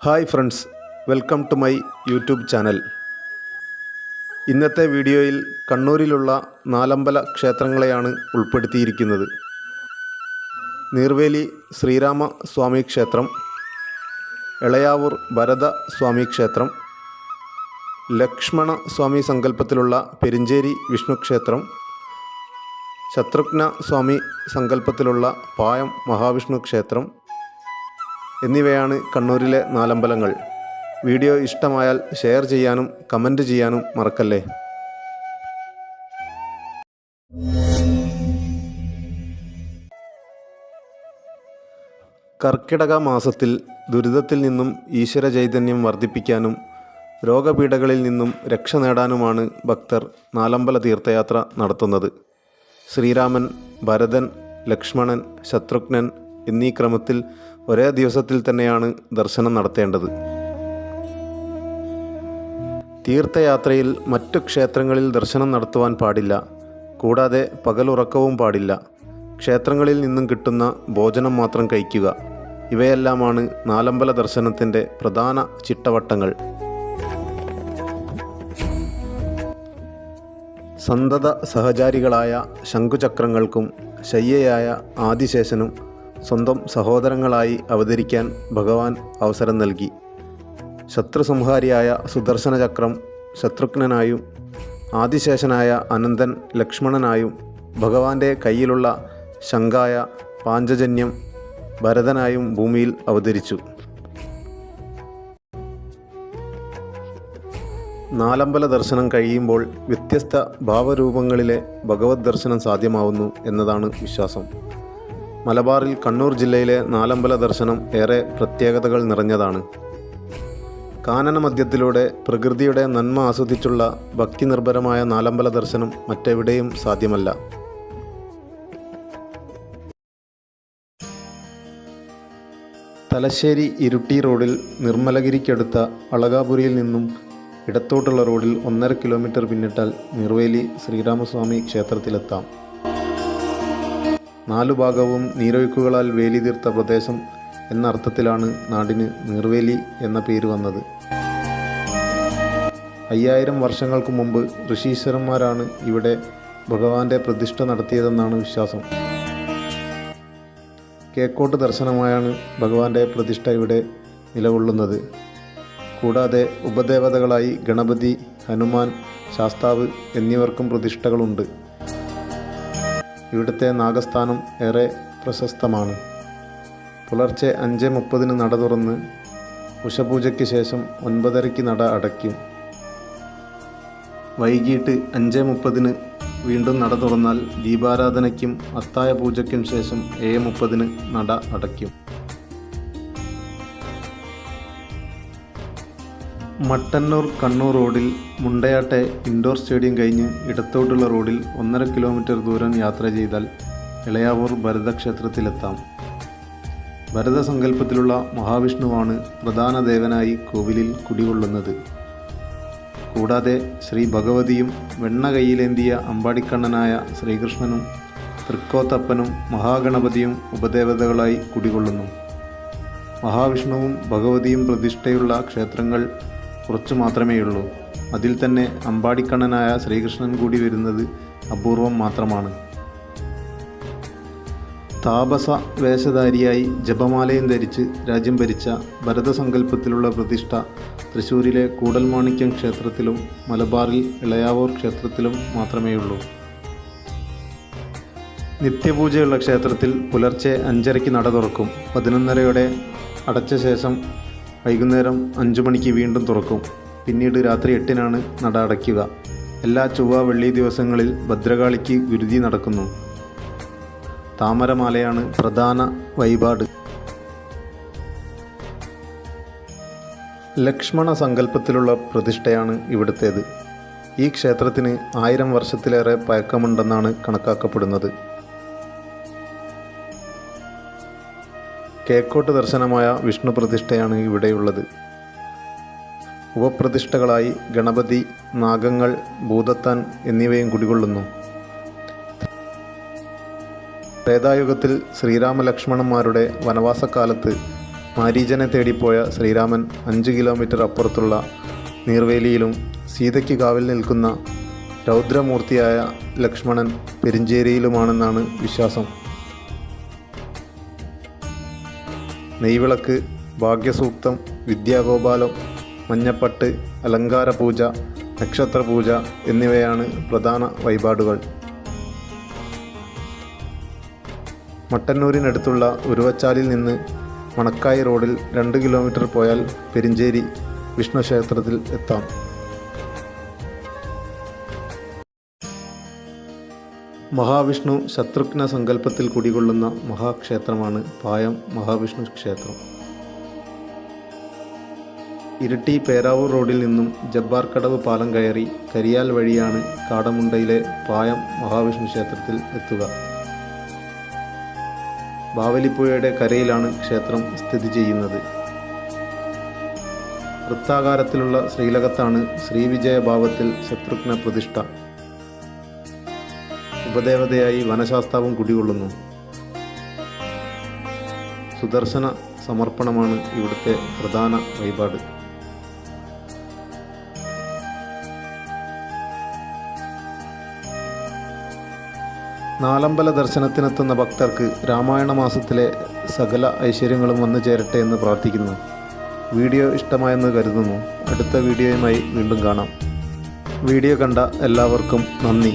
Hi friends welcome to my YouTube channel. ഇന്നത്തെ വീഡിയോയിൽ കണ്ണൂരിലുള്ള നാലമ്പല ക്ഷേത്രങ്ങളെയാണ് ഉൾപ്പെടുത്തിയിരിക്കുന്നത്. നീർവേലി ശ്രീരാമ സ്വാമി ക്ഷേത്രം എളയാവൂർ ഭരത സ്വാമി ക്ഷേത്രം ലക്ഷ്മണ സ്വാമി സങ്കല്പത്തിലുള്ള പെരിഞ്ചേരി വിഷ്ണു ക്ഷേത്രം ശത്രുഘ്ന സ്വാമി സങ്കല്പത്തിലുള്ള പായം മഹാവിഷ്ണു ക്ഷേത്രം എന്നിവയാണ് കണ്ണൂരിലെ നാലമ്പലങ്ങൾ. വീഡിയോ ഇഷ്ടമായാൽ ഷെയർ ചെയ്യാനും കമന്റ് ചെയ്യാനും മറക്കല്ലേ? കർക്കിടക മാസത്തിൽ ദുരിതത്തിൽ നിന്നും ഈശ്വര ചൈതന്യം വർദ്ധിപ്പിക്കാനും രോഗപീഠകളിൽ നിന്നും രക്ഷ നേടാനുമാണ് ഭക്തർ നാലമ്പല തീർത്ഥയാത്ര നടത്തുന്നത്. ശ്രീരാമൻ ഭരതൻ ലക്ഷ്മണൻ ശത്രുഘ്നൻ എന്നീ ക്രമത്തിൽ ഒരേ ദിവസത്തിൽ തന്നെയാണ് ദർശനം നടത്തേണ്ടത്. തീർത്ഥയാത്രയിൽ മറ്റു ക്ഷേത്രങ്ങളിൽ ദർശനം നടത്തുവാൻ പാടില്ല. കൂടാതെ പകലുറക്കവും പാടില്ല. ക്ഷേത്രങ്ങളിൽ നിന്നും കിട്ടുന്ന ഭോജനം മാത്രം കഴിക്കുക. ഇവയെല്ലാമാണ് നാലമ്പല ദർശനത്തിന്റെ പ്രധാന ചിട്ടവട്ടങ്ങൾ. സന്തത സഹചാരികളായ ശംഖുചക്രങ്ങൾക്കും ശയ്യയായ ആദിശേഷനും സ്വന്തം സഹോദരങ്ങളായി അവതരിക്കാൻ ഭഗവാൻ അവസരം നൽകി. ശത്രുസംഹാരിയായ സുദർശന ചക്രം ശത്രുഘ്നനായും ആദിശേഷനായ അനന്തൻ ലക്ഷ്മണനായും ഭഗവാന്റെ കയ്യിലുള്ള ശങ്കായ പാഞ്ചജന്യം ഭരതനായും ഭൂമിയിൽ അവതരിച്ചു. നാലമ്പല ദർശനം കഴിയുമ്പോൾ വ്യത്യസ്ത ഭാവരൂപങ്ങളിലെ ഭഗവത് ദർശനം സാധ്യമാവുന്നു എന്നതാണ് വിശ്വാസം. മലബാറിൽ കണ്ണൂർ ജില്ലയിലെ നാലമ്പല ദർശനം ഏറെ പ്രത്യേകതകൾ നിറഞ്ഞതാണ്. കാനന മധ്യത്തിലൂടെ പ്രകൃതിയുടെ നന്മ ആസ്വദിച്ചുള്ള ഭക്തി നിർഭരമായ നാലമ്പല ദർശനം മറ്റെവിടെയും സാധ്യമല്ല. തലശ്ശേരി ഇരുട്ടി റോഡിൽ നിർമ്മലഗിരിക്കടുത്ത അളകാപുരിയിൽ നിന്നും ഇടത്തോട്ടുള്ള റോഡിൽ ഒന്നര കിലോമീറ്റർ പിന്നിട്ടാൽ നിർവേലി ശ്രീരാമസ്വാമി ക്ഷേത്രത്തിലെത്താം. നാലു ഭാഗവും നീരൊഴുക്കുകളാൽ വേലി തീർത്ത പ്രദേശം എന്ന അർത്ഥത്തിലാണ് നാടിന് നീർവേലി എന്ന പേര് വന്നത്. അയ്യായിരം വർഷങ്ങൾക്ക് മുമ്പ് ഋഷീശ്വരന്മാരാണ് ഇവിടെ ഭഗവാന്റെ പ്രതിഷ്ഠ നടത്തിയതെന്നാണ് വിശ്വാസം. കേക്കോട്ട് ദർശനമായാണ് ഭഗവാന്റെ പ്രതിഷ്ഠ ഇവിടെ നിലകൊള്ളുന്നത്. കൂടാതെ ഉപദേവതകളായി ഗണപതി ഹനുമാൻ ശാസ്താവ് എന്നിവർക്കും പ്രതിഷ്ഠകളുണ്ട്. ഇവിടുത്തെ നാഗസ്ഥാനം ഏറെ പ്രശസ്തമാണ്. പുലർച്ചെ അഞ്ച് മുപ്പതിന് നട തുറന്ന് ഉഷപൂജയ്ക്ക് ശേഷം ഒൻപതരയ്ക്ക് നട അടയ്ക്കും. വൈകിട്ട് അഞ്ച് മുപ്പതിന് വീണ്ടും നട തുറന്നാൽ ദീപാരാധനയ്ക്കും അത്തായ പൂജയ്ക്കും ശേഷം ഏഴ് മുപ്പതിന് നട അടയ്ക്കും. മട്ടന്നൂർ കണ്ണൂർ റോഡിൽ മുണ്ടയാട്ടെ ഇൻഡോർ സ്റ്റേഡിയം കഴിഞ്ഞ് ഇടത്തോട്ടുള്ള റോഡിൽ ഒന്നര കിലോമീറ്റർ ദൂരം യാത്ര ചെയ്താൽ ഇളയാവൂർ ഭരതക്ഷേത്രത്തിലെത്താം. ഭരതസങ്കല്പത്തിലുള്ള മഹാവിഷ്ണുവാണ് പ്രധാന ദേവനായി കോവിലിൽ കുടികൊള്ളുന്നത്. കൂടാതെ ശ്രീ ഭഗവതിയും വെണ്ണ കയ്യിലേന്തിയ അമ്പാടിക്കണ്ണനായ ശ്രീകൃഷ്ണനും തൃക്കോത്തപ്പനും മഹാഗണപതിയും ഉപദേവതകളായി കുടികൊള്ളുന്നു. മഹാവിഷ്ണുവും ഭഗവതിയും പ്രതിഷ്ഠയുള്ള ക്ഷേത്രങ്ങൾ കുറച്ചു മാത്രമേയുള്ളൂ അതിൽ തന്നെ അമ്പാടിക്കണ്ണനായ ശ്രീകൃഷ്ണൻ കൂടി വരുന്നത് അപൂർവം മാത്രമാണ്. താപസ വേഷധാരിയായി ജപമാലയും ധരിച്ച് രാജ്യം ഭരിച്ച ഭരതസങ്കല്പത്തിലുള്ള പ്രതിഷ്ഠ തൃശ്ശൂരിലെ കൂടൽമാണിക്യം ക്ഷേത്രത്തിലും മലബാറിൽ ഇളയാവൂർ ക്ഷേത്രത്തിലും മാത്രമേ മാത്രമേയുള്ളൂ നിത്യപൂജയുള്ള ക്ഷേത്രത്തിൽ പുലർച്ചെ അഞ്ചരയ്ക്ക് നട തുറക്കും. പതിനൊന്നരയോടെ അടച്ച ശേഷം വൈകുന്നേരം അഞ്ചു മണിക്ക് വീണ്ടും തുറക്കും. പിന്നീട് രാത്രി എട്ടിനാണ് നട അടയ്ക്കുക. എല്ലാ ചൊവ്വ വെള്ളി ദിവസങ്ങളിൽ ഭദ്രകാളിക്ക് ഗുരുതി നടക്കുന്നു. താമരമാലയാണ് പ്രധാന വഴിപാട്. ലക്ഷ്മണ സങ്കല്പത്തിലുള്ള പ്രതിഷ്ഠയാണ് ഇവിടുത്തേത്. ഈ ക്ഷേത്രത്തിന് ആയിരം വർഷത്തിലേറെ പഴക്കമുണ്ടെന്നാണ് കണക്കാക്കപ്പെടുന്നത്. കേക്കോട്ട് ദർശനമായ വിഷ്ണു പ്രതിഷ്ഠയാണ് ഇവിടെയുള്ളത്. ഉപപ്രതിഷ്ഠകളായി ഗണപതി നാഗങ്ങൾ ഭൂതത്താൻ എന്നിവയും കുടികൊള്ളുന്നു. ത്രേതായുഗത്തിൽ ശ്രീരാമലക്ഷ്മണന്മാരുടെ വനവാസക്കാലത്ത് മാരീജനെ തേടിപ്പോയ ശ്രീരാമൻ അഞ്ച് കിലോമീറ്റർ അപ്പുറത്തുള്ള നീർവേലിയിലും സീതയ്ക്ക് കാവിൽ നിൽക്കുന്ന രൗദ്രമൂർത്തിയായ ലക്ഷ്മണൻ പെരിഞ്ചേരിയിലുമാണെന്നാണ് വിശ്വാസം. നെയ്വിളക്ക് ഭാഗ്യസൂക്തം വിദ്യാഗോപാലം മഞ്ഞപ്പട്ട് അലങ്കാര പൂജ നക്ഷത്ര പൂജ എന്നിവയാണ് പ്രധാന വഴിപാടുകൾ. മട്ടന്നൂരിനടുത്തുള്ള ഉരുവച്ചാലിൽ നിന്ന് മണക്കായി റോഡിൽ രണ്ട് കിലോമീറ്റർ പോയാൽ പെരിഞ്ചേരി വിഷ്ണു ക്ഷേത്രത്തിൽ എത്താം. മഹാവിഷ്ണു ശത്രുഘ്ന സങ്കല്പത്തിൽ കുടികൊള്ളുന്ന മഹാക്ഷേത്രമാണ് പായം മഹാവിഷ്ണു ക്ഷേത്രം. ഇരിട്ടി പേരാവൂർ റോഡിൽ നിന്നും ജബ്ബാർക്കടവ് പാലം കയറി കരിയാൽ വഴിയാണ് കാടമുണ്ടയിലെ പായം മഹാവിഷ്ണു ക്ഷേത്രത്തിൽ എത്തുക. ബാവലിപ്പുഴയുടെ കരയിലാണ് ക്ഷേത്രം സ്ഥിതി ചെയ്യുന്നത്. വൃത്താകാരത്തിലുള്ള ശ്രീലകത്താണ് ശ്രീവിജയഭാവത്തിൽ ശത്രുഘ്ന പ്രതിഷ്ഠ. ഉപദേവതയായി വനശാസ്താവും കുടികൊള്ളുന്നു. സുദർശന സമർപ്പണമാണ് ഇവിടുത്തെ പ്രധാന വഴിപാട്. നാലമ്പല ദർശനത്തിനെത്തുന്ന ഭക്തർക്ക് രാമായണ മാസത്തിലെ സകല ഐശ്വര്യങ്ങളും വന്നു ചേരട്ടെ എന്ന് പ്രാർത്ഥിക്കുന്നു. വീഡിയോ ഇഷ്ടമായെന്ന് കരുതുന്നു. അടുത്ത വീഡിയോയുമായി വീണ്ടും കാണാം. വീഡിയോ കണ്ട എല്ലാവർക്കും നന്ദി.